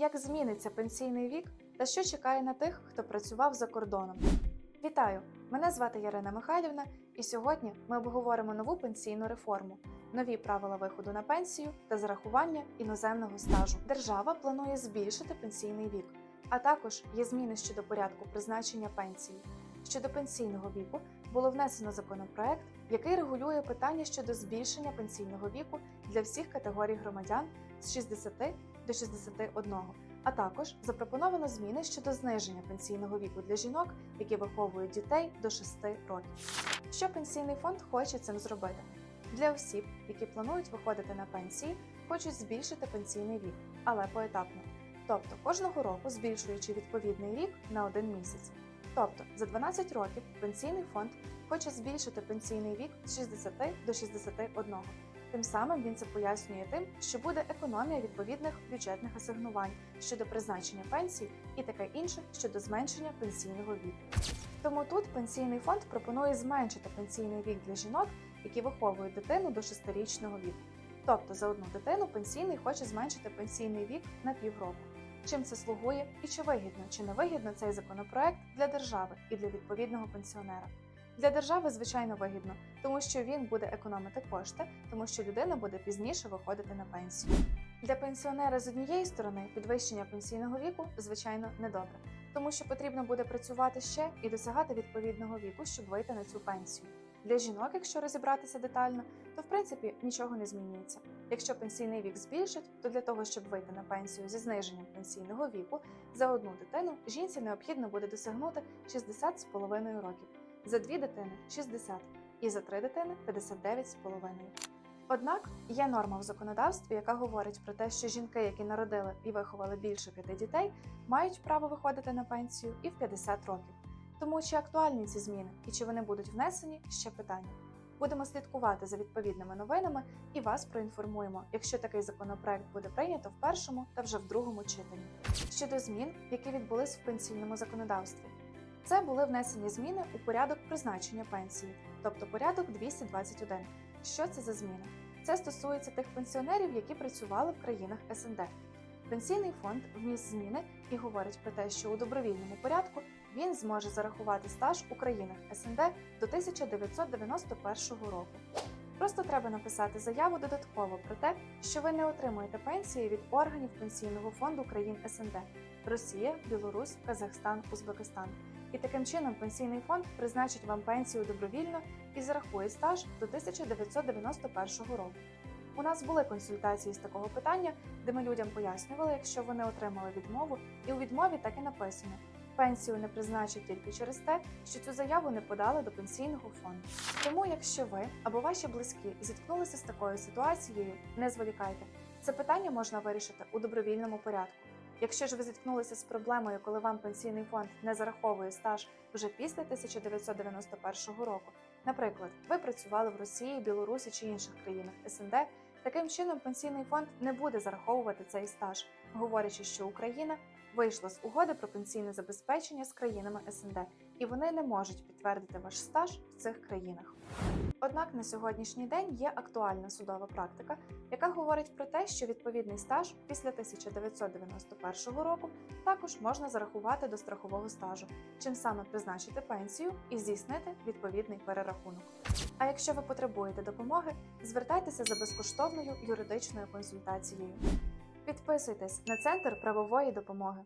Як зміниться пенсійний вік та що чекає на тих, хто працював за кордоном? Вітаю! Мене звати Ярина Михайлівна, і сьогодні ми обговоримо нову пенсійну реформу, нові правила виходу на пенсію та зарахування іноземного стажу. Держава планує збільшити пенсійний вік, а також є зміни щодо порядку призначення пенсії. Щодо пенсійного віку було внесено законопроект, який регулює питання щодо збільшення пенсійного віку для всіх категорій громадян з 60 до 61, а також запропоновано зміни щодо зниження пенсійного віку для жінок, які виховують дітей до 6 років. Що пенсійний фонд хоче цим зробити? Для осіб, які планують виходити на пенсії, хочуть збільшити пенсійний вік, але поетапно. Тобто кожного року збільшуючи відповідний рік на один місяць. Тобто за 12 років пенсійний фонд хоче збільшити пенсійний вік з 60 до 61. Тим самим він це пояснює тим, що буде економія відповідних бюджетних асигнувань щодо призначення пенсій і таке інше щодо зменшення пенсійного віку. Тому тут пенсійний фонд пропонує зменшити пенсійний вік для жінок, які виховують дитину до 6-річного віку. Тобто за одну дитину пенсійний хоче зменшити пенсійний вік на півроку. Чим це слугує і чи вигідно, чи не вигідно цей законопроект для держави і для відповідного пенсіонера? Для держави, звичайно, вигідно, тому що він буде економити кошти, тому що людина буде пізніше виходити на пенсію. Для пенсіонера з однієї сторони підвищення пенсійного віку, звичайно, недобре, тому що потрібно буде працювати ще і досягати відповідного віку, щоб вийти на цю пенсію. Для жінок, якщо розібратися детально, то в принципі нічого не змінюється. Якщо пенсійний вік збільшить, то для того, щоб вийти на пенсію зі зниженням пенсійного віку, за одну дитину жінці необхідно буде досягнути 60,5 років, за дві дитини 60 і за три дитини 59,5. Однак є норма в законодавстві, яка говорить про те, що жінки, які народили і виховали більше п'яти дітей, мають право виходити на пенсію і в 50 років. Тому чи актуальні ці зміни і чи вони будуть внесені ще питання. Будемо слідкувати за відповідними новинами і вас проінформуємо, якщо такий законопроект буде прийнято в першому та вже в другому читанні. Щодо змін, які відбулись в пенсійному законодавстві, це були внесені зміни у порядок призначення пенсії, тобто порядок 221. Що це за зміни? Це стосується тих пенсіонерів, які працювали в країнах СНД. Пенсійний фонд вніс зміни і говорить про те, що у добровільному порядку він зможе зарахувати стаж у країнах СНД до 1991 року. Просто треба написати заяву додатково про те, що ви не отримуєте пенсії від органів пенсійного фонду країн СНД Росія, Білорусь, Казахстан, Узбекистан. І таким чином пенсійний фонд призначить вам пенсію добровільно і зарахує стаж до 1991 року. У нас були консультації з такого питання, де ми людям пояснювали, якщо вони отримали відмову, і у відмові так і написано: пенсію не призначать тільки через те, що цю заяву не подали до пенсійного фонду. Тому, якщо ви або ваші близькі зіткнулися з такою ситуацією, не зволікайте. Це питання можна вирішити у добровільному порядку. Якщо ж ви зіткнулися з проблемою, коли вам пенсійний фонд не зараховує стаж вже після 1991 року, наприклад, ви працювали в Росії, Білорусі чи інших країнах СНД, таким чином пенсійний фонд не буде зараховувати цей стаж, говорячи, що Україна вийшла з угоди про пенсійне забезпечення з країнами СНД, і вони не можуть підтвердити ваш стаж в цих країнах. Однак на сьогоднішній день є актуальна судова практика, яка говорить про те, що відповідний стаж після 1991 року також можна зарахувати до страхового стажу, чим саме призначити пенсію і здійснити відповідний перерахунок. А якщо ви потребуєте допомоги, звертайтеся за безкоштовною юридичною консультацією. Підписуйтесь на центр правової допомоги.